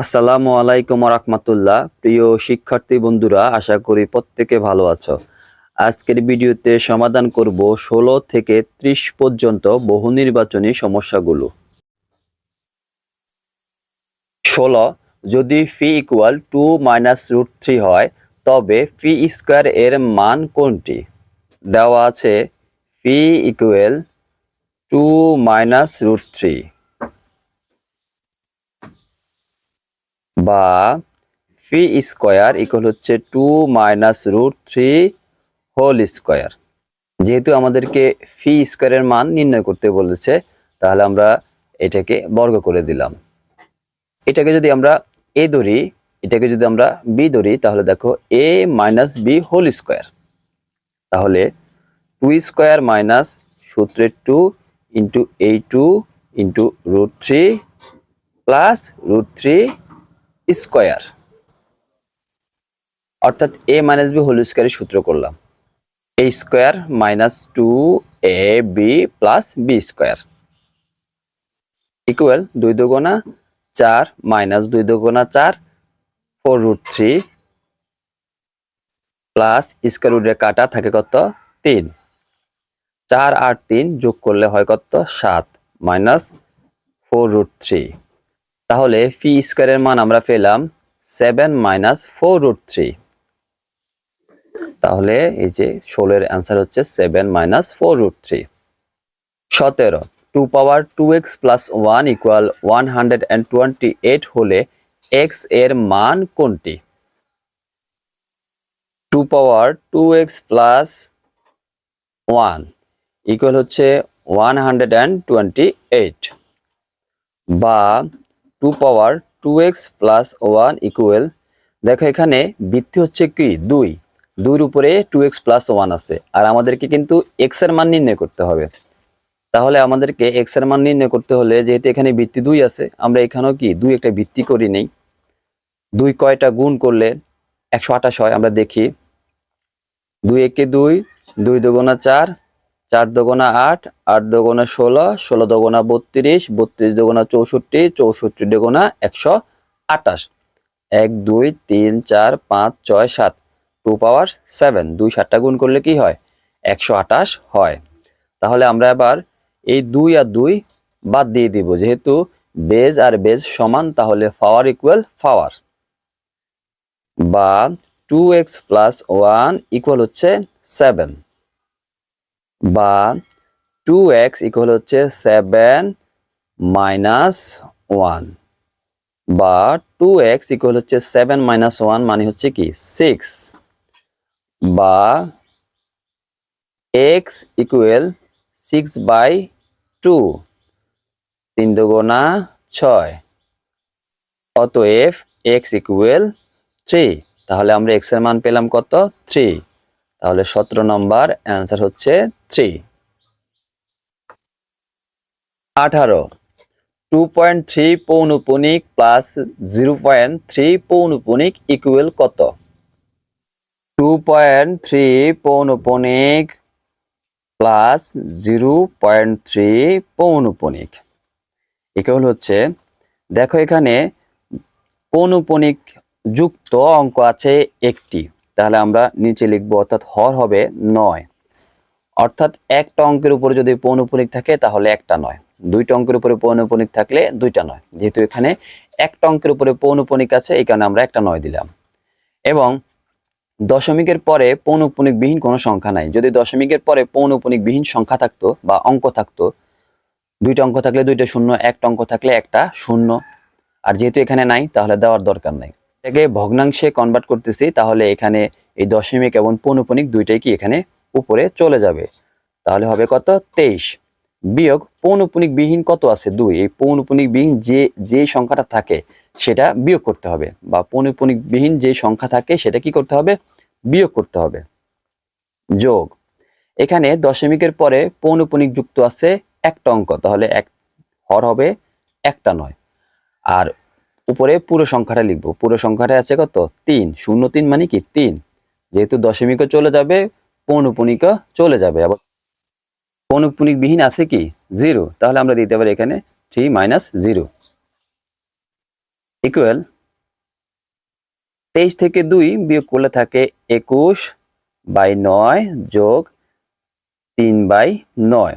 আসসালামু আলাইকুম রহমতুল্লাহ প্রিয় শিক্ষার্থী বন্ধুরা, আশা করি প্রত্যেকে ভালো আছো। আজকের ভিডিওতে সমাধান করব ষোলো থেকে ত্রিশ পর্যন্ত বহু নির্বাচনী সমস্যাগুলো। ষোলো, যদি phi equal to minus root three হয়, তবে ফি স্কোয়ার এর মান কোনটি? দেওয়া আছে phi equal to minus root three. বা ফি স্কোয়ার ইকুয়াল হচ্ছে two minus root three whole square যেহেতু আমাদেরকে ফি স্কোয়ারের মান নির্ণয় করতে বলেছে, তাহলে আমরা এটাকে বর্গ করে দিলাম। এটাকে যদি আমরা এ ধরি, এটাকে যদি আমরা বি ধরি, তাহলে দেখো A minus B whole square তাহলে টু স্কোয়ার মাইনাস সূত্রের টু ইন্টু এই two into root three plus root three square. অর্থাৎ এ মাইনাস বি হোল স্কোয়ারের সূত্র করলাম। A square minus two A B plus B square equal দুই দুগুণা চার মাইনাস দুই দুগুণা চার four root three plus square রুটের কাটা থাকে কত? তিন। চার আর তিন যোগ করলে হয় কত? সাত মাইনাস ফোর রুট থ্রি তাহলে ফি স্কোয়ারের মান আমরা পেলাম seven minus four root three তাহলে এই যে ষোলোর অ্যান্সার হচ্ছে seven minus four root three সতেরো two power two X plus one equal one hundred and twenty eight হলে এক্সের মান কোনটি? Two power two X plus one equal হচ্ছে one hundred and twenty eight বা two power two X plus one equal দেখো এখানে বৃত্তি হচ্ছে কি? দুই। দুইয়ের উপরে টু এক্স প্লাস ওয়ান আছে। আর আমাদেরকে কিন্তু এক্সের মান নির্ণয় করতে হবে। তাহলে আমাদেরকে এক্সের মান নির্ণয় করতে হলে যেহেতু এখানে বৃত্তি দুই আছে, আমরা এখানেও কি দুই একটা বৃত্তি করি নেই। দুই কয়টা গুণ করলে একশো আঠাশ হয়, আমরা দেখি। দুই একে দুই দুই দুগুণা চার চার দোগুণা আট আট দোগুণা ষোলো ষোলো দোগুণা বত্রিশ বত্রিশ দোগুণা চৌষট্টি চৌষট্টি দোগুণা একশো আটাশ এক, দুই, তিন, চার, পাঁচ, ছয়, সাত। Two power seven. দুই সাতটা গুণ করলে কি হয়? একশো আটাশ হয়। তাহলে আমরা এবার এই দুই আর দুই বাদ দিয়ে দিব। যেহেতু বেজ আর বেজ সমান, তাহলে পাওয়ার ইকুয়াল পাওয়ার। বা two X plus one equal হচ্ছে সেভেন বা টু এক্স ইকুয়াল হচ্ছে সেভেন মাইনাস ওয়ান বা টু এক্স ইকুয়াল হচ্ছে সেভেন মাইনাস ওয়ান মানে হচ্ছে কি? সিক্স বা X equal six by two তিন দুগোনা ছয় অতএব এক্স ইকুয়াল থ্রি তাহলে আমরা এক্সের মান পেলাম কত? থ্রি তাহলে সতেরো নম্বর অ্যান্সার হচ্ছে থ্রি। আঠারো, টু পয়েন্ট থ্রি পৌনপুনিক প্লাস জিরো পয়েন্ট থ্রি পৌনপুনিক ইকুয়েল কত? টু পয়েন্ট থ্রি পৌনপুনিক প্লাস জিরো পয়েন্ট থ্রি পৌনপুনিক ইকুয়াল হচ্ছে, দেখো এখানে পৌনপুনিক যুক্ত অঙ্ক আছে একটি। তাহলে আমরা নিচে লিখব, অর্থাৎ হর হবে নয়। অর্থাৎ একটা অঙ্কের উপরে যদি পৌনপুনিক থাকে, তাহলে একটা নয়। দুইটা অঙ্কের উপরে পৌনপুনিক থাকলে দুইটা নয়। যেহেতু এখানে একটা অঙ্কের উপরে পৌনপুনিক আছে, এই কারণে আমরা একটা নয় দিলাম। এবং দশমিকের পরে পৌনপুনিক বিহীন কোনো সংখ্যা নাই। যদি দশমিকের পরে পৌনপুনিক বিহীন সংখ্যা থাকতো বা অঙ্ক থাকতো, দুইটা অঙ্ক থাকলে দুইটা শূন্য, একটা অঙ্ক থাকলে একটা শূন্য। আর যেহেতু এখানে নাই, তাহলে দেওয়ার দরকার নাই। এটাকে ভগ্নাংশে কনভার্ট করতেছি, তাহলে এখানে এই দশমিক এবং পৌনপুনিক দুইটাই কি এখানে উপরে চলে যাবে। তাহলে হবে কত? তেইশ। বিয়োগ পৌনপুনিক বিহীন কত আছে? দুই। এই পৌনপুনিক বিহীন যে যে সংখ্যাটা থাকে, সেটা বিয়োগ করতে হবে। বা পৌনপুনিক বিহীন যে সংখ্যা থাকে, সেটা কি করতে হবে? বিয়োগ করতে হবে। যোগ। এখানে দশমিকের পরে পৌনপুনিক যুক্ত আছে একটা অঙ্ক, তাহলে এক হর হবে একটা নয়। আর উপরে পুরো সংখ্যাটা লিখব। পুরো সংখ্যাটা আছে কত? তিন। শূন্য তিন মানে কি? তিন। যেহেতু দশমিকও চলে যাবে পৌনপুনিকও চলে যাবে। আবার পৌনপুনিক বিহীন আছে কি? জিরো। তাহলে আমরা দিতে পারি এখানে থ্রি মাইনাস জিরো। ইকুয়াল তেইশ থেকে দুই বিয়োগ করলে থাকে একুশ বাই নয় যোগ তিন বাই নয়।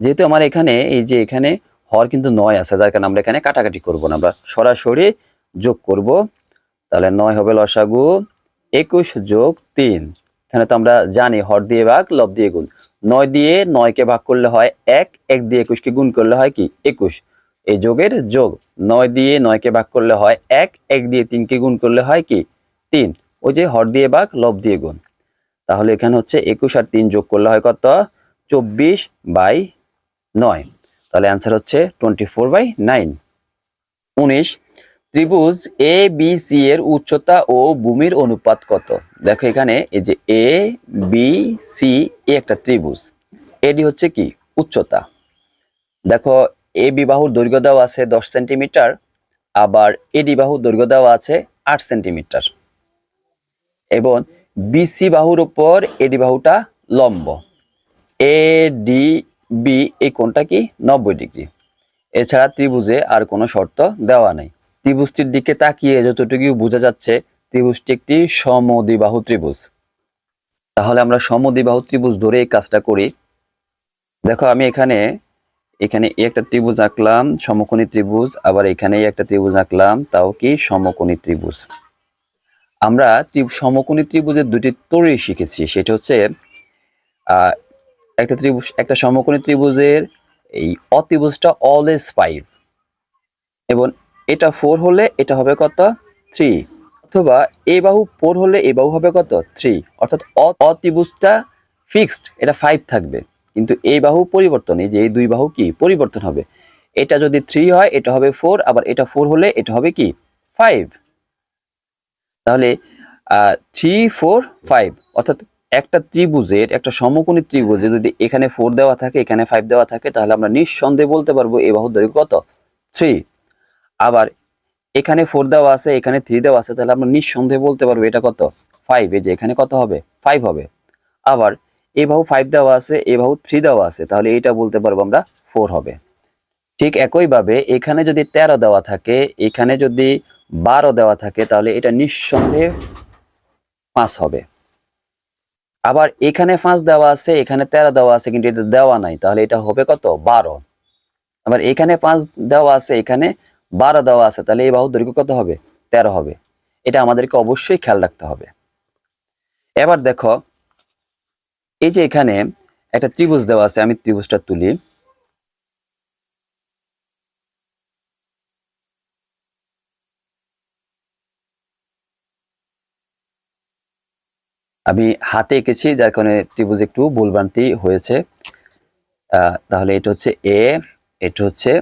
যেহেতু আমার এখানে এই যে এখানে হর কিন্তু নয় আছে, যার কারণে আমরা এখানে কাটাকাটি করব না। আমরা সরাসরি যোগ করব। তাহলে নয় হবে লসাগু, একুশ যোগ তিন। এখানে তো আমরা জানি, হর দিয়ে ভাগ, লব দিয়ে গুণ। নয় দিয়ে নয়কে ভাগ করলে হয় এক এক দিয়ে একুশকে গুণ করলে হয় কি? একুশ। এই যোগের যোগ। নয় দিয়ে নয়কে ভাগ করলে হয় এক এক দিয়ে তিনকে গুণ করলে হয় কি? তিন। ওই যে হর দিয়ে ভাগ, লব দিয়ে গুণ। তাহলে এখানে হচ্ছে একুশ আর তিন যোগ করলে হয় কত? চব্বিশ বাই নয়। তাহলে অ্যান্সার হচ্ছে টোয়েন্টি ফোর বাই নাইন উনিশ, ত্রিভুজ এ বি সি এর উচ্চতা ও ভূমির অনুপাত কত? দেখো এখানে এই যে এ বি সি এ একটা ত্রিভুজ। এডি হচ্ছে কি? উচ্চতা। দেখো এ বি বাহুর দৈর্ঘ্য দেওয়া আছে দশ সেন্টিমিটার, আবার এডি বাহুর দৈর্ঘ্য দেওয়া আছে আট সেন্টিমিটার। এবং বিসি বাহুর উপর এডি বাহুটা লম্ব। এ ডি বি এই কোণটা কি? নব্বই ডিগ্রি। এছাড়া ত্রিভুজে আর কোনো শর্ত দেওয়া নেই। ত্রিভুজটির দিকে তাকিয়ে যতটুকু বোঝা যাচ্ছে, ত্রিভুজটি একটি সমদ্বিবাহু ত্রিভুজ। তাহলে আমরা সমদ্বিবাহু ত্রিভুজ ধরে এই কাজটা করি। দেখো, আমি এখানে এখানে একটা ত্রিভুজ আঁকলাম, সমকোণী ত্রিভুজ, আবার এখানে এই একটা ত্রিভুজ আঁকলাম, তাও কি সমকোণী ত্রিভুজ। আমরা সমকোণী ত্রিভুজের দুটি তৈরি শিখেছি, সেটা হচ্ছে একটা ত্রিভুজ, একটা সমকোণী ত্রিভুজের এই অত্রিভুজটা অলওয়েজ ফাইভ এবং এটা ফোর হলে এটা হবে কত? থ্রি অথবা এ বাহু ফোর হলে এ বাহু হবে কত? থ্রি অর্থাৎ অত্রিভুজটা ফিক্সড এটা ফাইভ থাকবে। কিন্তু এই বাহু পরিবর্তন, এই যে এই দুই বাহু কি? পরিবর্তন হবে। এটা যদি থ্রি হয়, এটা হবে ফোর আবার এটা ফোর হলে এটা হবে কি? ফাইভ তাহলে থ্রি ফোর ফাইভ অর্থাৎ একটা ত্রিভুজের, একটা সমকোণী ত্রিভুজে যদি এখানে ফোর দেওয়া থাকে, এখানে ফাইভ দেওয়া থাকে, তাহলে আমরা নিঃসন্দেহে বলতে পারব এই বাহুর দৈর্ঘ্য কত? থ্রি আবার এখানে ফোর দেওয়া আছে, এখানে থ্রি দেওয়া আছে, তাহলে আমরা নিঃসন্দেহে বলতে পারব এটা কত? ফাইভ এই যে এখানে কত হবে? ফাইভ হবে। আবার এ বাহু ফাইভ দেওয়া আছে, এ বাহু থ্রি দেওয়া আছে, তাহলে এটা বলতে পারব আমরা ফোর হবে। ঠিক একইভাবে এখানে যদি তেরো দেওয়া থাকে, এখানে যদি বারো দেওয়া থাকে, তাহলে এটা নিঃসন্দেহে পাঁচ হবে। আবার এখানে পাঁচ দেওয়া আছে, এখানে তেরো দেওয়া আছে, কিন্তু এটা দেওয়া নাই। তাহলে এটা হবে কত? বারো। আবার এখানে পাঁচ দেওয়া আছে, এখানে বারো দেওয়া আছে, তাহলে এই বাহু দৈর্ঘ্য কত হবে? তেরো হবে। এটা আমাদেরকে অবশ্যই খেয়াল রাখতে হবে। এবার দেখো, এই যে এখানে একটা ত্রিভুজ দেওয়া আছে, আমি ত্রিভুজটা তুলি। আমি হাতে এঁকেছি, যার কারণে ত্রিভুজ একটু ভুলভ্রান্তি হয়েছে। তাহলে এটা হচ্ছে এ এটা হচ্ছে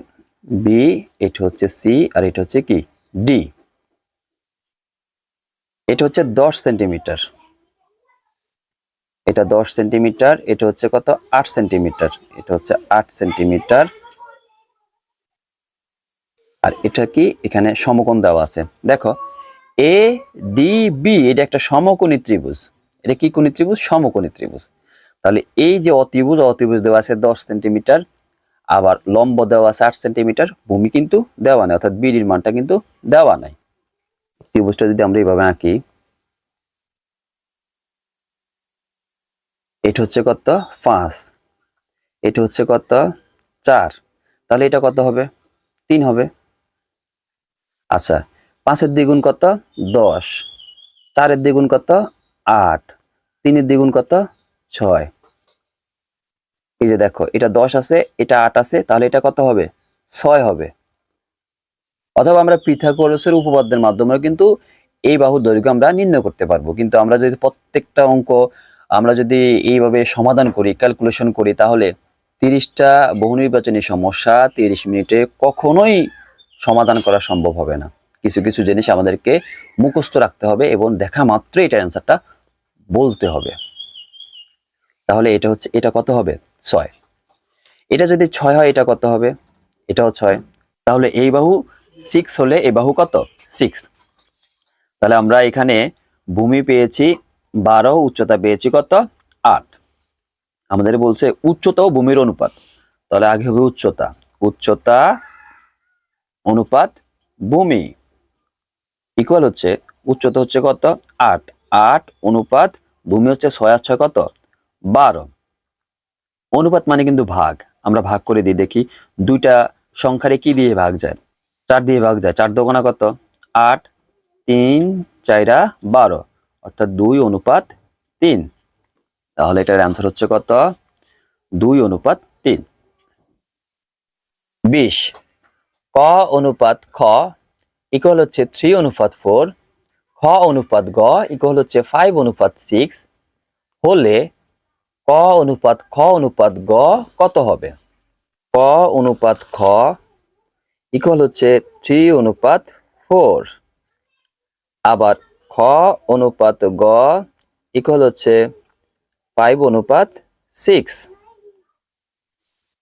বি এটা হচ্ছে সি আর এটা হচ্ছে কি? ডি এটা হচ্ছে দশ সেন্টিমিটার। এটা দশ সেন্টিমিটার, এটা হচ্ছে কত? আট সেন্টিমিটার। এটা হচ্ছে আট সেন্টিমিটার। আর এটা কি? এখানে সমকোণ দেওয়া আছে। দেখো এ ডি বি এটা একটা সমকোণী ত্রিভুজ। এটা কি কোণী ত্রিভুজ? সমকোণী ত্রিভুজ। তাহলে এই যে অতিভুজ অতিভুজ দেওয়া আছে দশ সেন্টিমিটার, আবার লম্ব দেওয়া আছে আট সেন্টিমিটার, ভূমি কিন্তু দেওয়া নেই, অর্থাৎ বিডির মানটা কিন্তু দেওয়া নাই। ত্রিভুজটা যদি আমরা এইভাবে আঁকি, এটা হচ্ছে কত? পাঁচ। এটা হচ্ছে কত? চার। তাহলে এটা কত হবে? তিন হবে। আচ্ছা পাঁচের দ্বিগুণ কত? দশ। চারের দ্বিগুণ কত? আট। তিনের দ্বিগুণ কত? ছয়। এই যে দেখো, এটা দশ আছে, এটা আট আছে, তাহলে এটা কত হবে? ছয় হবে। অথবা আমরা পিথাগোরাসের উপপাদ্যের মাধ্যমে কিন্তু এই বাহুর দৈর্ঘ্য আমরা নির্ণয় করতে পারব। কিন্তু আমরা যদি প্রত্যেকটা অঙ্ক আমরা যদি এইভাবে সমাধান করি ক্যালকুলেশন করি, তাহলে তিরিশটা বহু নির্বাচনী সমস্যা তিরিশ মিনিটে কখনোই সমাধান করা সম্ভব হবে না। কিছু কিছু জিনিস আমাদেরকে মুখস্থ রাখতে হবে এবং দেখা মাত্রই এটার অ্যান্সারটা বলতে হবে। তাহলে এটা হচ্ছে, এটা কত হবে? ছয়। এটা যদি ছয় হয়, এটা কত হবে? এটাও ছয়। তাহলে এই বাহু সিক্স হলে এই বাহু কত? সিক্স তাহলে আমরা এখানে ভূমি পেয়েছি বারো, উচ্চতা পেয়েছি কত? আট। আমাদের বলছে উচ্চতা ও ভূমির অনুপাত। তাহলে আগে হবে উচ্চতা। উচ্চতা অনুপাত ভূমি। ইকুয়াল হচ্ছে, উচ্চতা হচ্ছে কত? আট। আট অনুপাত, ভূমি হচ্ছে ছয় আর ছয় কত? বারো। অনুপাত মানে কিন্তু ভাগ। আমরা ভাগ করে দিই, দেখি। দুইটা সংখ্যারে কি দিয়ে ভাগ যায়? চার দিয়ে ভাগ যায়। চার দোকানা কত? আট, তিন, চাইরা বারো। অর্থাৎ দুই অনুপাত তিন। তাহলে এটার অ্যান্সার হচ্ছে কত? দুই অনুপাত তিন। বিশ। ক অনুপাত খ ইকুয়াল হচ্ছে থ্রি অনুপাত ফোর খ অনুপাত গ ইকুয়াল হচ্ছে ফাইভ অনুপাত সিক্স হলে ক অনুপাত, খ অনুপাত গ কত হবে? ক অনুপাত খ ইকুয়াল হচ্ছে থ্রি অনুপাত ফোর আবার খ অনুপাত গ ইকুয়াল হচ্ছে ফাইভ অনুপাত সিক্স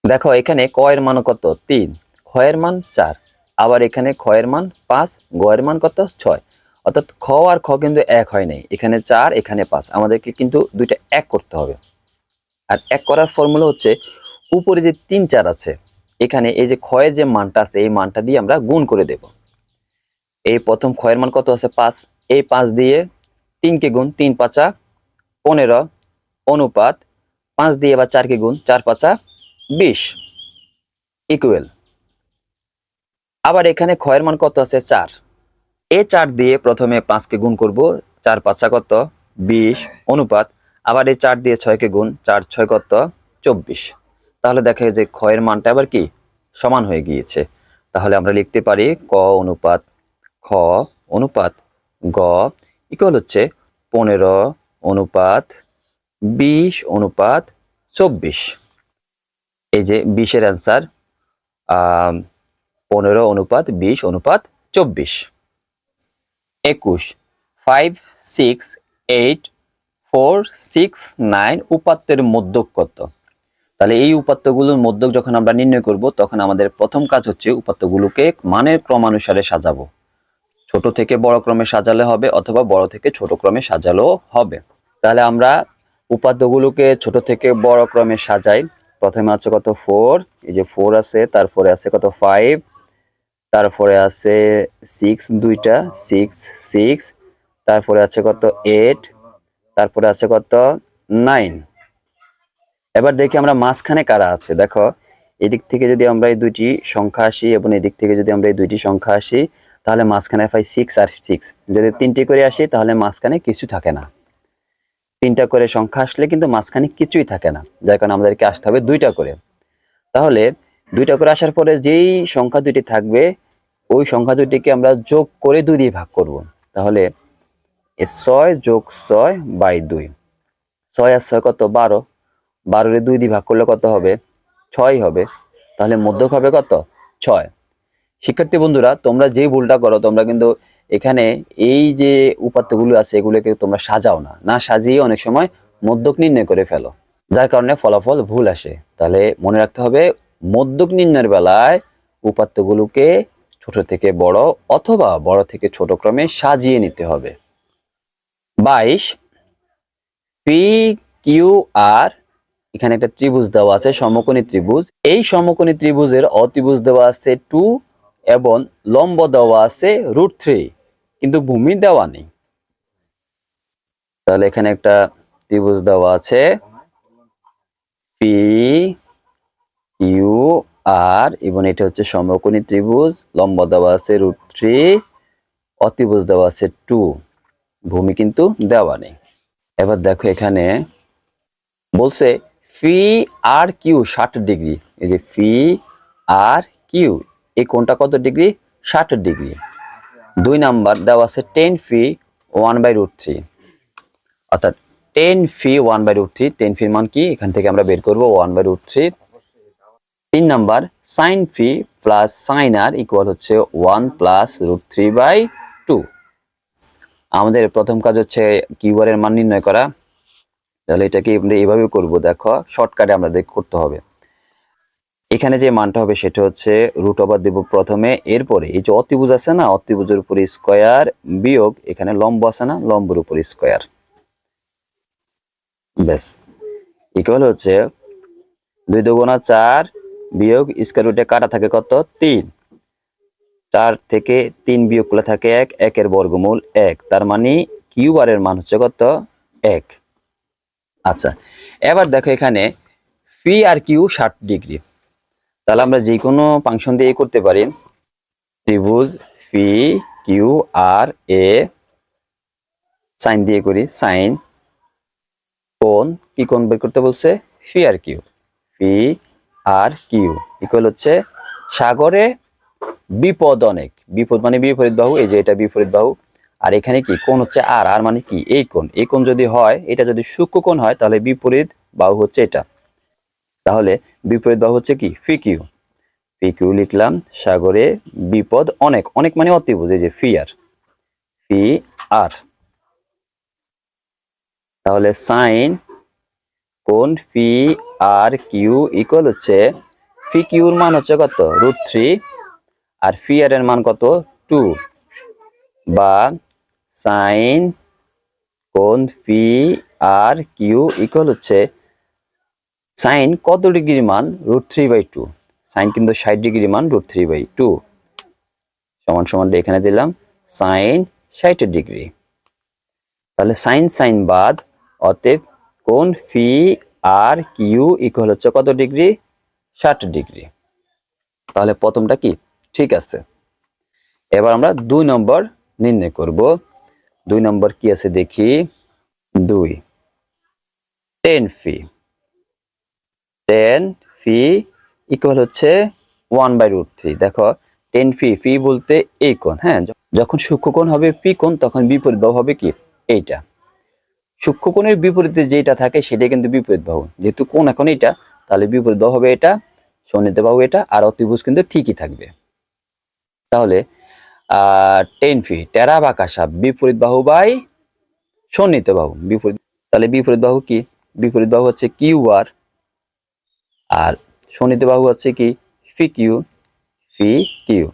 দেখো, এখানে ক এর মান কত? তিন। খ এর মান চার। আবার এখানে খ এর মান পাঁচ। গ এর মান কত? ছয়। অর্থাৎ খ আর খ কিন্তু এক হয় নাই। এখানে চার, এখানে পাঁচ। আমাদেরকে কিন্তু দুইটা এক করতে হবে। আর এক করার ফর্মুলা হচ্ছে, উপরে যে তিন চার আছে, এখানে এই যে ক্ষয়ের যে মানটা আছে, এই মানটা দিয়ে আমরা গুণ করে দেব। এই প্রথম ক্ষয়ের মান কত আছে? পাঁচ। এই পাঁচ দিয়ে তিনকে গুণ তিন পাঁচা, পনেরো, অনুপাত পাঁচ দিয়ে আবার চারকে গুণ চার পাঁচা, বিশ। ইকুয়াল আবার এখানে ক্ষয়ের মান কত আছে? চার। এ চার দিয়ে প্রথমে পাঁচকে গুণ করব, চার পাঁচা কত বিশ, অনুপাত। আবার এই চার দিয়ে ছয়কে গুণ, চার ছয় কত চব্বিশ। তাহলে দেখা যায় যে ক্ষয়ের মানটা আবার কি? সমান হয়ে গিয়েছে। তাহলে আমরা লিখতে পারি ক অনুপাত, খ অনুপাত, গ ইকুয়াল হচ্ছে পনেরো অনুপাত, বিশ অনুপাত, চব্বিশ। এই যে বিশের অ্যান্সার পনেরো অনুপাত, বিশ অনুপাত, চব্বিশ। একুশ five six eight four six nine উপাত্তের মধ্যক কত? তাহলে এই উপাত্তগুলোর মধ্যক যখন আমরা নির্ণয় করব, তখন আমাদের প্রথম কাজ হচ্ছে উপাত্তগুলোকে মানের ক্রমানুসারে সাজাবো। ছোট থেকে বড় ক্রমে সাজালে হবে অথবা বড় থেকে ছোট ক্রমে সাজালেও হবে। তাহলে আমরা উপাত্তগুলোকে ছোট থেকে বড় ক্রমে সাজাই। প্রথমে আছে কত? ফোর এই যে ফোর আছে, তারপরে আছে কত? ফাইভ তারপরে আছে সিক্স দুইটা সিক্স সিক্স তারপরে আছে কত এইট তারপরে আছে কত নাইন এবার দেখি আমরা মাঝখানে কারা আছে। দেখো, এদিক থেকে যদি আমরা এই দুইটি সংখ্যা আসি এবং এদিক থেকে যদি আমরা এই দুইটি সংখ্যা আসি, তাহলে মাঝখানে পাই সিক্স আর সিক্স যদি তিনটি করে আসি, তাহলে মাঝখানে কিছু থাকে না। তিনটা করে সংখ্যা আসলে কিন্তু মাঝখানে কিছুই থাকে না। যার কারণে আমাদেরকে আসতে হবে দুইটা করে। তাহলে দুইটা করে আসার পরে যেই সংখ্যা দুইটি থাকবে, ওই সংখ্যা দুইটিকে আমরা যোগ করে দুই দিয়ে ভাগ করব। তাহলে ছয় যোগ ছয় বাই দুই। ছয় আর ছয় কত? বারো। বারোরে দুই দিয়ে ভাগ করলে কত হবে? ছয় হবে। তাহলে মধ্যক হবে কত? ছয়। শিক্ষার্থী বন্ধুরা, তোমরা যেই ভুলটা করো, তোমরা কিন্তু এখানে এই যে উপাত্তগুলো আছে, এগুলোকে তোমরা সাজাও না। না সাজিয়ে অনেক সময় মধ্যক নির্ণয় করে ফেলো। যার কারণে ফলাফল ভুল আসে। তাহলে মনে রাখতে হবে মধ্যক নির্ণয়ের বেলায় উপাত্তগুলোকে ছোট থেকে বড় অথবা বড় থেকে ছোট ক্রমে সাজিয়ে নিতে হবে। বাইশ পি কিউ আর এখানে একটা ত্রিভুজ দেওয়া আছে, সমকোণী ত্রিভুজ। এই সমকোণী ত্রিভুজের অতিভুজ দেওয়া আছে টু এবং লম্ব দেওয়া আছে রুট থ্রি কিন্তু ভূমি দেওয়া নেই। তাহলে এখানে একটা ত্রিভুজ দেওয়া আছে পি ইউ আর, এবং এটা হচ্ছে সমকোণী ত্রিভুজ, লম্ব দেওয়া আছে রুট থ্রি অতিভুজ দেওয়া আছে টু ভূমি কিন্তু দেওয়া নেই। এবার দেখো এখানে বলছে ফি আর কিউ ষাট ডিগ্রি, এই যে ফি আর কিউ এই কোনটা কত ডিগ্রি? ষাট ডিগ্রি। দুই নাম্বার দেওয়া আছে tan phi one by root three অর্থাৎ tan phi one by root three tan ফির মান কি? এখান থেকে আমরা বের করব ওয়ান বাই রুট থ্রি তিন number sine phi plus sine R equal হচ্ছে one plus root three by two আমাদের প্রথম কাজ হচ্ছে কিউআর এর মান নির্ণয় করা। তাহলে এটাকে আমরা এইভাবে করব, দেখো শর্টকাটে আমাদের করতে হবে। এখানে যে মানটা হবে সেটা হচ্ছে রুট ওভার দেব প্রথমে, এরপরে এই যে অতিভুজ আছে না, অতিভুজের উপরে স্কোয়ার বিয়োগ, এখানে লম্ব আছে না, লম্বের উপর স্কোয়ার ব্যাস ইকুয়াল হচ্ছে দুই চার বিয়োগ স্কোয়ার রুটে কাটা থাকে কত? তিন। চার থেকে তিন বিয়োগ করলে থাকে এক, একের বর্গমূল এক। তার মানে কিউ আর এর মান হচ্ছে কত? এক। আচ্ছা এবার দেখো এখানে পি আর কিউ ষাট ডিগ্রি। তাহলে আমরা যে কোনো ফাংশন দিয়ে করতে পারি। ত্রিভুজ ফি কিউ আর এ সাইন দিয়ে করি। সাইন কোন কি কোন বের করতে বলছে? Phi R Q phi R Q equal হচ্ছে সাগরে বিপদ অনেক বিপদ মানে বিপরীত বাহু, এই যে এটা বিপরীত বাহু। আর এখানে কি? কোন হচ্ছে আর আর মানে কি? এই কোণ। এই কোণ যদি হয়, এটা যদি সূক্ষ্ম কোণ হয়, তাহলে বিপরীত বাহু হচ্ছে এটা। তাহলে বিপরীত বাহু হচ্ছে কি? Phi Q. ফি কিউ লিখলাম, সাগরে বিপদ অনেক। অনেক মানে অতিভুজ এই যে ফি আর। ফি আর। তাহলে সাইন কোন ফি আর কিউ ইকুয়াল হচ্ছে? ফি কিউর মান হচ্ছে কত? রুট থ্রি আর ফি আর এর মান কত? টু বা সাইন কোন ফি আর কিউ ইকুয়াল হচ্ছে? সাইন কত ডিগ্রি মান? Root three by two sine কিন্তু ষাট ডিগ্রি মান রুট থ্রি বাই টু সমান সমান এখানে দিলাম সাইন ষাট ডিগ্রি। তাহলে সাইন সাইন বাদ, অতএব কোন ফি আর কিউ ইকুয়াল হচ্ছে কত ডিগ্রি? ষাট ডিগ্রি। তাহলে প্রথমটা কি? ঠিক আছে। এবার আমরা দুই নম্বর নির্ণয় করব। দুই নম্বর কি আছে দেখি? দুই। Tan phi tan phi equal হচ্ছে ওয়ান বাই রুট থ্রি দেখো টেন ফি ফি বলতে এই কোণ হ্যাঁ? যখন সূক্ষ্মকোণ হবে পি কোণ, তখন বিপরীত হবে কি? এইটা। সূক্ষ্মকোণের বিপরীতে যেটা থাকে সেটা কিন্তু বিপরীত বাহু। যেহেতু কোণ এখন এটা, তাহলে বিপরীত বাহু হবে এটা সন্নিহিত বাহু এটা, আর অতিভুজ কিন্তু ঠিকই থাকবে। তাহলে টেন ফি টেরা বা কাসা বিপরীত বাহু বাই সন্নিহিত বাহু, বিপরীত, তাহলে বিপরীত বাহু কি? বিপরীত বাহু হচ্ছে কিউ আর আর সন্নিহিত বাহু হচ্ছে কি? Phi Q phi Q.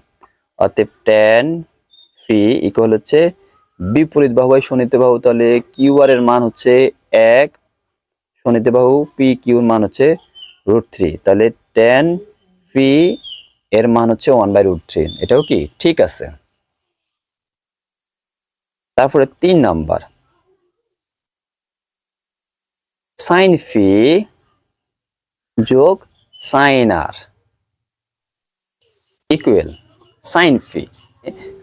অতএব টেন ফি ইকুয়াল হচ্ছে বিপরীত বাহু বাই সন্নিহিত বাহু তাহলে কিউ আর এর মান হচ্ছে এক। সন্নিহিত বাহু পি কিউর মান হচ্ছে রুট থ্রি। তাহলে টেন ফি এর মান হচ্ছে ওয়ান বাই রুট থ্রি। এটাও কি? ঠিক আছে। তারপরে তিন নাম্বার। সাইন ফি যোগ sine R equal sine phi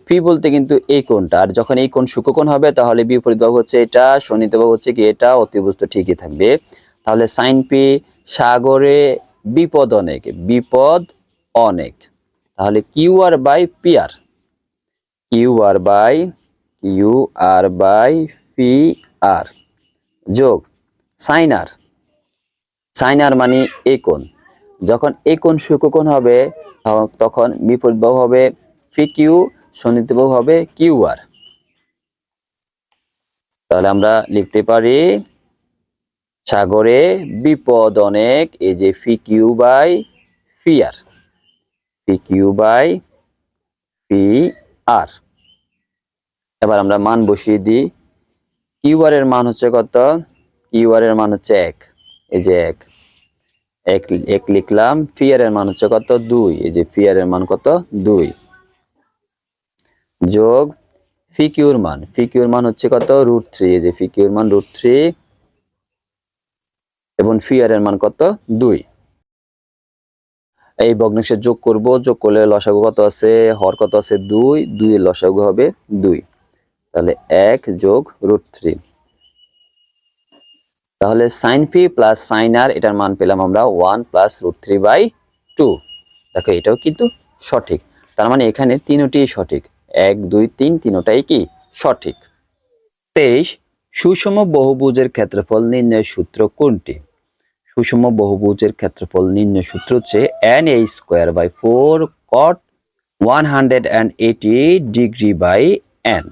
phi বলতে কিন্তু এই কোণটা। আর যখন এই কোণ সূক্ষ্মকোণ হবে, তাহলে বিপরীত বাহু হচ্ছে এটা, সন্নিহিত বাহু হচ্ছে কি এটা, অতিবস্তু ঠিকই থাকবে। তাহলে সাইন পি সাগরে বিপদ অনেক বিপদ অনেক। তাহলে Q R by P R Q R by Q R by P R যোগ সাইন আর সাইন আর মানে এই কোণ। যখন এই কোণ সূক্ষ্মকোণ হবে, তখন বিপরীত বাহু হবে ফি কিউ বাহু হবে কিউ আর তাহলে আমরা লিখতে পারি, সাগরে বিপদ অনেক, এই যে phi Q by phi R. Phi Q by phi R. এবার আমরা মান বসিয়ে দিই। কিউ আর এর মান হচ্ছে কত? কিউ আর এর মান হচ্ছে এক। এই যে এক। এক এক লিখলাম ফিয়ার এর মান হচ্ছে কত? দুই। এই যে ফিয়ার এর মান কত? দুই। যোগ ফিকিউর মান। ফিকিউর মান হচ্ছে কত? Root three. এই যে ফিকিউর মান, রুট থ্রি এবং ফিয়ার এর মান কত? দুই। এই ভগ্নাংশে যোগ করব। যোগ করলে লসাগু কত আছে? হর কত আছে? দুই। দুই লসাগু হবে দুই। তাহলে এক যোগ রুট থ্রি। তাহলে sine phi plus sine R এটার মান পেলাম আমরা one plus root three by two দেখো এটাও কিন্তু সঠিক। তার মানে এখানে তিনটি সঠিক। এক, দুই, তিন, তিনটাই কি? সঠিক। তেইশ, সুষম বহুভুজের ক্ষেত্রফল নির্ণয়ের সূত্র কোনটি? সুষম বহুভুজের ক্ষেত্রফল নির্ণয় সূত্র হচ্ছে N A square by four cot one hundred and eighty degree by N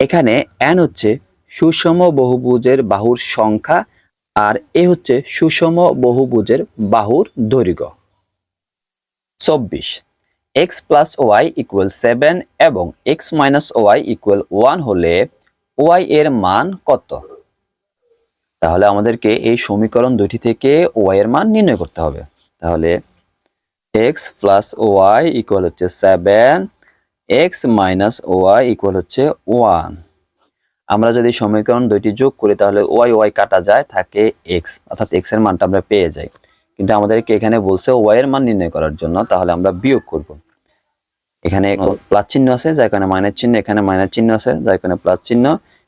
এখানে এন হচ্ছে সুষম বহুভুজের বাহুর সংখ্যা আর এ হচ্ছে সুষম বহুভুজের বাহুর দৈর্ঘ্য। চব্বিশ X plus Y equal seven এবং X minus Y equal one হলে ওয়াই এর মান কত? তাহলে আমাদেরকে এই সমীকরণ দুটি থেকে ওয়াই এর মান নির্ণয় করতে হবে। তাহলে এক্স প্লাস ওয়াই ইকুয়াল হচ্ছে seven X minus Y equal হচ্ছে ওয়ান আমরা যদি সমীকরণ দুইটি যোগ করি, তাহলে ওয়াই ওয়াই কাটা যায়, থাকে এক্স অর্থাৎ এক্সের মানটা আমরা পেয়ে যাই। কিন্তু আমাদেরকে এখানে বলছে ওয়াই এর মান নির্ণয় করার জন্য, তাহলে আমরা বিয়োগ করব। এখানে প্লাস চিহ্ন আছে যার কারণে মাইনাস চিহ্ন এখানে মাইনাস চিহ্ন আছে যার কারণে প্লাস চিহ্ন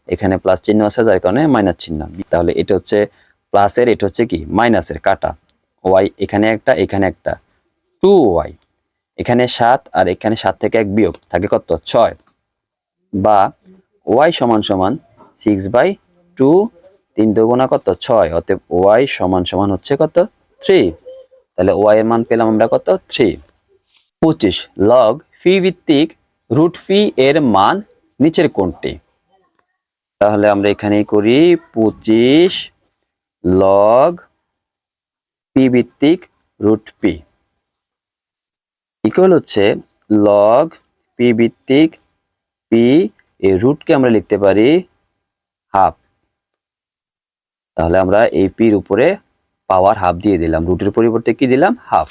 এখানে প্লাস চিহ্ন আছে যার কারণে মাইনাস চিহ্ন। তাহলে এটা হচ্ছে প্লাসের এটা হচ্ছে কি? মাইনাসের কাটা। ওয়াই এখানে একটা এখানে একটা। Two Y. এখানে সাত আর এখানে সাত থেকে এক বিয়োগ থাকে কত? ছয়। বা ওয়াই সমান সমান সিক্স বাই টু তিন দুগুণা কত? ছয়। অতএব ওয়াই সমান সমান হচ্ছে কত? থ্রি তাহলে ওয়াই এর মান পেলাম আমরা কত? থ্রি পঁচিশ। লগ ফি ভিত্তিক রুট ফি এর মান নিচের কোনটি তাহলে আমরা এখানে করি পঁচিশ লগ পি ভিত্তিক রুট পি ইকুয়াল হচ্ছে লগ পি ভিত্তিক পি এই রুটকে আমরা লিখতে পারি হাফ তাহলে আমরা এই পির উপরে পাওয়ার হাফ দিয়ে দিলাম। রুটের পরিবর্তে কি দিলাম? হাফ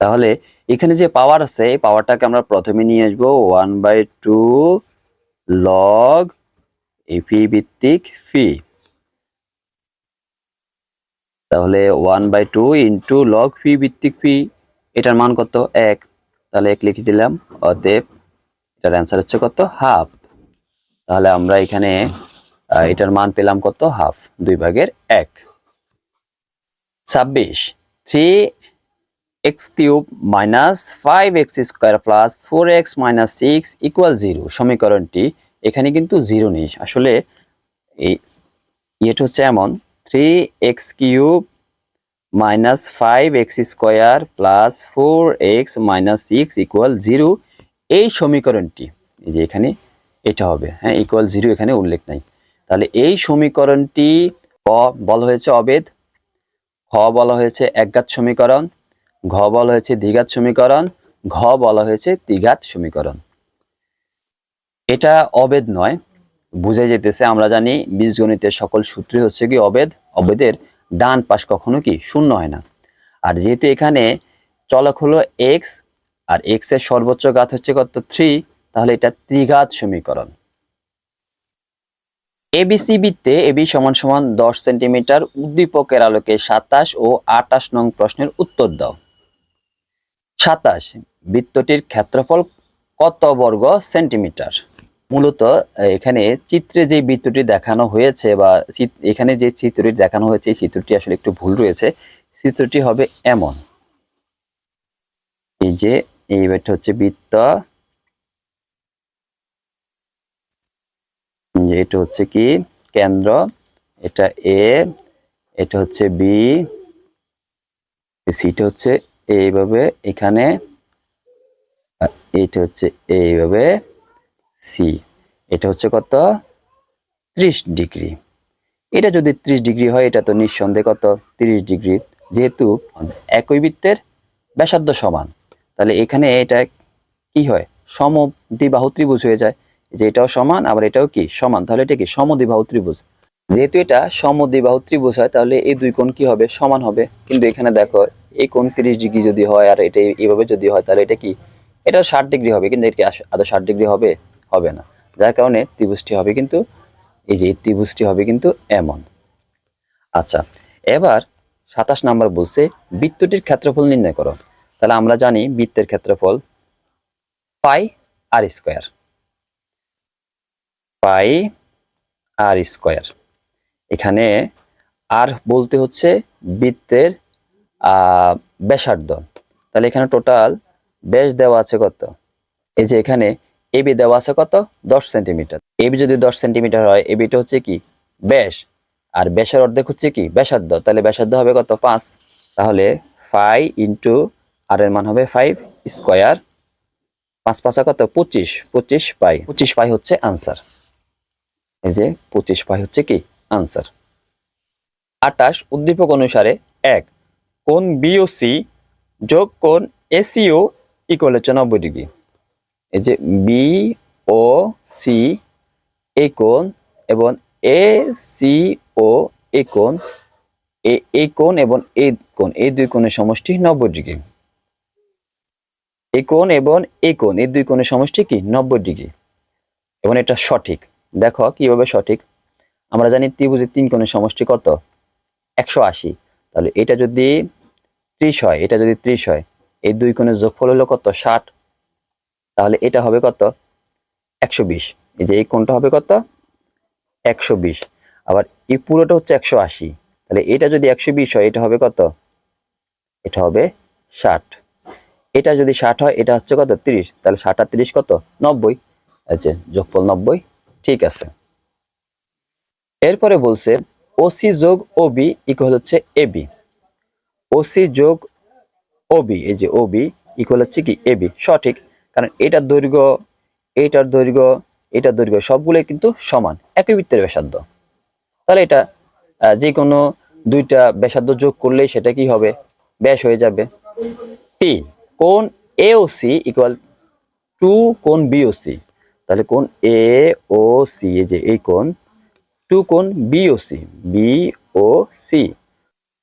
তাহলে এখানে যে পাওয়ার আছে, এই পাওয়ারটাকে আমরা প্রথমে নিয়ে আসব ওয়ান বাই টু লগ এই ফি ভিত্তিক ফি তাহলে one by two into log phi ভিত্তিক ফি এটার মান কত? এক। তাহলে এক লিখে দিলাম, অতএব এটার অ্যান্সার হচ্ছে কত? হাফ তাহলে আমরা এখানে এটার মান পেলাম কত? হাফ দুই ভাগের এক। ছাব্বিশ। Three X cube minus five X square plus four X minus six equal zero সমীকরণটি এখানে কিন্তু জিরো নেই। আসলে এই ইয়েটা হচ্ছে এমন three X cube minus five X square plus four X minus six equal zero এই সমীকরণটি, এই যে এখানে এটা হবে হ্যাঁ ইকুয়াল জিরো এখানে উল্লেখ নাই। তাহলে এই সমীকরণটি ক বলা হয়েছে অবেদ, খ বলা হয়েছে একঘাত সমীকরণ ঘ বলা হয়েছে দ্বিঘাত সমীকরণ, ঘ বলা হয়েছে দ্বিঘাত সমীকরণ। এটা অবেদ নয়, বুঝে যেতেছে, আমরা জানি বীজগণিতের সকল সূত্রই হচ্ছে কি অবেদ, অবেদের ডান পাশ কখনো কি শূন্য হয় না। আর যেহেতু এখানে চলক হলো এক্স আর এক্সের সর্বোচ্চ ঘাত হচ্ছে কত? থ্রি তাহলে এটা ত্রিঘাত সমীকরণ। এবিসি বৃত্তে এবি সমান সমান দশ সেন্টিমিটার উদ্দীপকের আলোকে সাতাশ ও আটাশ নং প্রশ্নের উত্তর দাও। সাতাশ, বৃত্তটির ক্ষেত্রফল কত বর্গ সেন্টিমিটার? মূলত এখানে চিত্রে যে বৃত্তটি দেখানো হয়েছে বা এখানে যে চিত্রটি দেখানো হয়েছে চিত্রটি আসলে একটু ভুল রয়েছে। চিত্রটি হবে এমন। এই যে, এই এটা হচ্ছে বৃত্ত। এটা হচ্ছে কি? কেন্দ্র। এটা এ, এটা হচ্ছে বি। সিটা হচ্ছে এইভাবে এখানে, এইটা হচ্ছে এইভাবে সি এটা হচ্ছে কত? ত্রিশ ডিগ্রি। এটা যদি ত্রিশ ডিগ্রি হয়, এটা তো নিঃসন্দেহে কত? তিরিশ ডিগ্রি। যেহেতু একই বৃত্তের ব্যাসার্ধ সমান, তাহলে এখানে এটা কি হয়? সমদ্বিবাহু ত্রিভুজ হয়ে যায়। যে এটাও সমান, আবার এটাও কি? সমান। তাহলে এটা কি? সমদ্বিবাহু ত্রিভুজ। যেহেতু এটা সমদ্বিবাহু ত্রিভুজ হয়, তাহলে এই দুই কোণ কি হবে? সমান হবে। কিন্তু এখানে দেখো এই কোণ তিরিশ ডিগ্রি যদি হয় আর এটা এইভাবে যদি হয়, তাহলে এটা কি? এটা ষাট ডিগ্রি হবে, কিন্তু এটা আদৌ ষাট ডিগ্রি হবে? হবে না। যার কারণে ত্রিভুজটি হবে কিন্তু, এই যে ত্রিভুজটি হবে কিন্তু এমন। আচ্ছা এবার সাতাশ নাম্বার বলছে, বৃত্তটির ক্ষেত্রফল নির্ণয় করো। তাহলে আমরা জানি বৃত্তের ক্ষেত্রফল পাই আর স্কোয়ার। পাই আর স্কোয়ার। এখানে আর বলতে হচ্ছে বৃত্তের ব্যাসার্ধ। তাহলে এখানে টোটাল ব্যাস দেওয়া আছে কত? এই যে এখানে এবি দেওয়া আছে কত? দশ সেন্টিমিটার এবি যদি দশ সেন্টিমিটার হয় এবিটা হচ্ছে কি? ব্যাস। আর ব্যাসের অর্ধেক হচ্ছে কি? ব্যাসার্ধ। তাহলে ব্যাসার্ধ হবে কত? পাঁচ। তাহলে ফাইভ ইন্টু আর এর মান হবে ফাইভ স্কোয়ার পাঁচ পাঁচা কত? পঁচিশ। পঁচিশ পাই পঁচিশ পাই হচ্ছে আনসার এই যে পঁচিশ পাই হচ্ছে কি? আনসার আটাশ উদ্দীপক অনুসারে এক। কোন বিওসি যোগ কোন এসিও ইকুয়াল হচ্ছে নব্বই ডিগ্রি। এই যে বি ও সি এই কোণ এবং এ সি ও এই কোণ এ- কোণ এবং এই কোণ, এই দুই কোণের সমষ্টি নব্বই ডিগ্রি। এই কোণ এবং এই কোণ, এই দুই কোণের সমষ্টি কি? নব্বই ডিগ্রি। এবং এটা সঠিক। দেখো কীভাবে সঠিক? আমরা জানি ত্রিভুজের তিন কোণের সমষ্টি কত? একশো আশি। তাহলে এটা যদি ত্রিশ হয়, এটা যদি ত্রিশ হয়, এই দুই কোণের যোগফল হলো কত? ষাট। তাহলে এটা হবে কত? একশো বিশ। এই যে এই কোণটা হবে কত? একশো বিশ। আবার এই পুরোটা হচ্ছে একশো আশি। তাহলে এটা যদি একশো বিশ হয়, এটা হবে কত? এটা হবে ষাট। এটা যদি ষাট হয়, এটা হচ্ছে কত? তিরিশ। তাহলে ষাট আর তিরিশ কত? নব্বই। আচ্ছা যোগফল নব্বই। ঠিক আছে। এরপরে বলছে, ওসি যোগ ওবি ইকুয়াল হচ্ছে এবি ওসি যোগ ওবি, এই যে ওবি ইকুয়াল হচ্ছে কি এবি, সঠিক। কারণ এটার দৈর্ঘ্য এইটার দৈর্ঘ্য, এটার দৈর্ঘ্য, সবগুলোই কিন্তু সমান, একই বৃত্তের ব্যাসার্ধ। তাহলে এটা যে কোনো দুইটা ব্যাসার্ধ যোগ করলেই সেটা কি হবে? ব্যাস হয়ে যাবে। তিন, কোন A O C equal to কোন বি ও সি? তাহলে কোন এ ও সি, এই যে এই কোন টু কোন B O C, B O C.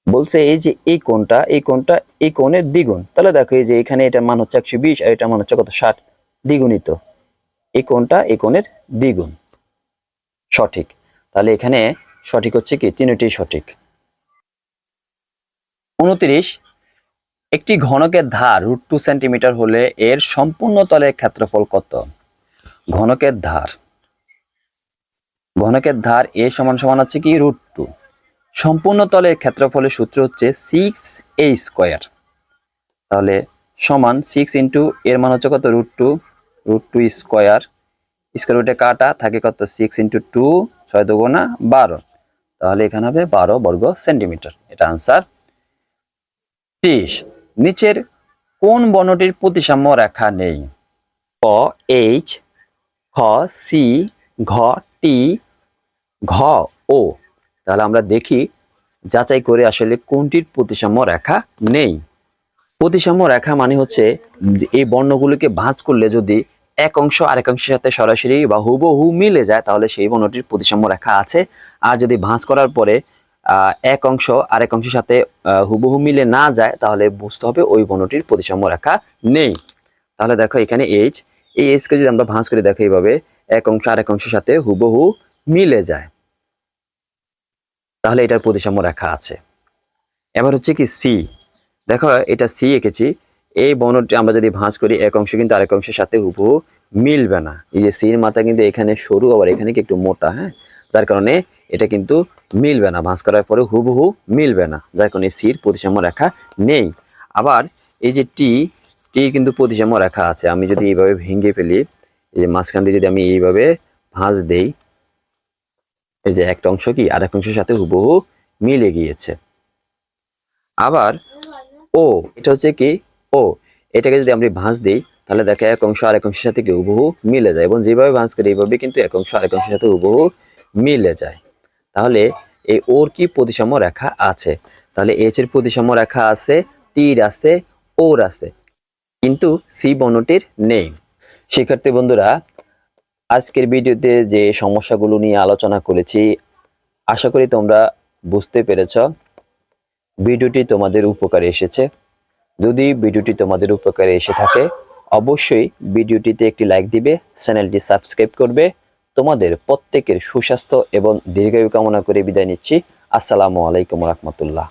বলছে, এই যে এই কোণটা এই কোণটা, এই কোণের দ্বিগুণ। তাহলে দেখো, এই যে এখানে এটা মান হচ্ছে একশো বিশ আর এটা মান হচ্ছে কত? ষাট দ্বিগুণিত। এই কোণটা, এই কোণের দ্বিগুণ। সঠিক। তাহলে এখানে সঠিক হচ্ছে কি? তিনটি সঠিক। উনত্রিশ, একটি ঘনকের ধার রুট টু সেন্টিমিটার হলে এর সম্পূর্ণ তলের ক্ষেত্রফল কত? ঘনকের ধার। ঘনকের ধার এ সমান সমান হচ্ছে কি? Root two. সম্পূর্ণ তলের ক্ষেত্রফলের সূত্র হচ্ছে সিক্স এ স্কোয়ার তাহলে সমান সিক্স ইন্টু এর মান হচ্ছে কত? Root two root two square square রুটে কাটা, থাকে কত? সিক্স ইন্টু টু ছয় দুগুণা বারো। তাহলে এখানে হবে বারো বর্গ সেন্টিমিটার। এটা আনসার ত্রিশ। নিচের কোন বর্ণটির প্রতিসাম্য রেখা নেই? ক এইচ খ সি ঘ টি ঘ ও তাহলে আমরা দেখি যাচাই করে আসলে কোনটির প্রতিসাম্য রেখা নেই। প্রতিসাম্য রেখা মানে হচ্ছে এই বর্ণগুলিকে ভাঁজ করলে যদি এক অংশ আরেক অংশের সাথে সরাসরি বা হুবহু মিলে যায়, তাহলে সেই বর্ণটির প্রতিসাম্য রেখা আছে। আর যদি ভাঁজ করার পরে এক অংশ আরেক অংশের সাথে হুবহু মিলে না যায়, তাহলে বুঝতে হবে ওই বর্ণটির প্রতিসাম্য রেখা নেই। তাহলে দেখো এখানে এইচ এই এইচকে যদি আমরা ভাঁজ করে, দেখো এইভাবে এক অংশ আরেক অংশের সাথে হুবহু মিলে যায়। তাহলে এটার প্রতিসাম্য রেখা আছে। এবার হচ্ছে কি সি দেখো, এটা সি এঁকেছি। এই বর্ণটি আমরা যদি ভাঁজ করি, এক অংশ কিন্তু আরেক অংশের সাথে হুবহু মিলবে না। এই যে সির মাথা কিন্তু এখানে সরু, আবার এখানে কি একটু মোটা হ্যাঁ? যার কারণে এটা কিন্তু মিলবে না। ভাঁজ করার পরে হুবহু মিলবে না। যার কারণে সির প্রতিসাম্য রেখা নেই। আবার এই যে টি টি কিন্তু প্রতিসাম্য রেখা আছে। আমি যদি এইভাবে ভেঙে ফেলি, এই মাঝখান দিয়ে যদি আমি এইভাবে ভাঁজ দেই এই যে একটা অংশ কি, আরেক অংশের সাথে হুবহু মিলে গিয়েছে। আবার ও, এটা হচ্ছে কি, ও, এটাকে যদি আমরা ভাঁজ দিই, তাহলে দেখে এক অংশ আরেক অংশের সাথে কি হুবহু মিলে যায়। এবং যেভাবে ভাঁজ করি, এইভাবে কিন্তু এক অংশ আরেক অংশের সাথে হুবহু মিলে যায়। তাহলে এই ওর কি প্রতিসাম্য রেখা আছে? তাহলে এইচ এর প্রতিসাম্য রেখা আছে টির আছে ওর আছে। কিন্তু সি বর্ণটির নেই। শিক্ষার্থী বন্ধুরা আজকের ভিডিওতে যে সমস্যাগুলো নিয়ে আলোচনা করেছি, আশা করি তোমরা বুঝতে পেরেছ। ভিডিওটি তোমাদের উপকারে এসেছে। যদি ভিডিওটি তোমাদের উপকারে এসে থাকে, অবশ্যই ভিডিওটিতে একটি লাইক দিবে, চ্যানেলটি সাবস্ক্রাইব করবে। তোমাদের প্রত্যেকের সুস্বাস্থ্য এবং দীর্ঘায়ু কামনা করে বিদায় নিচ্ছি। আসসালামু আলাইকুম রহমতুল্লাহ।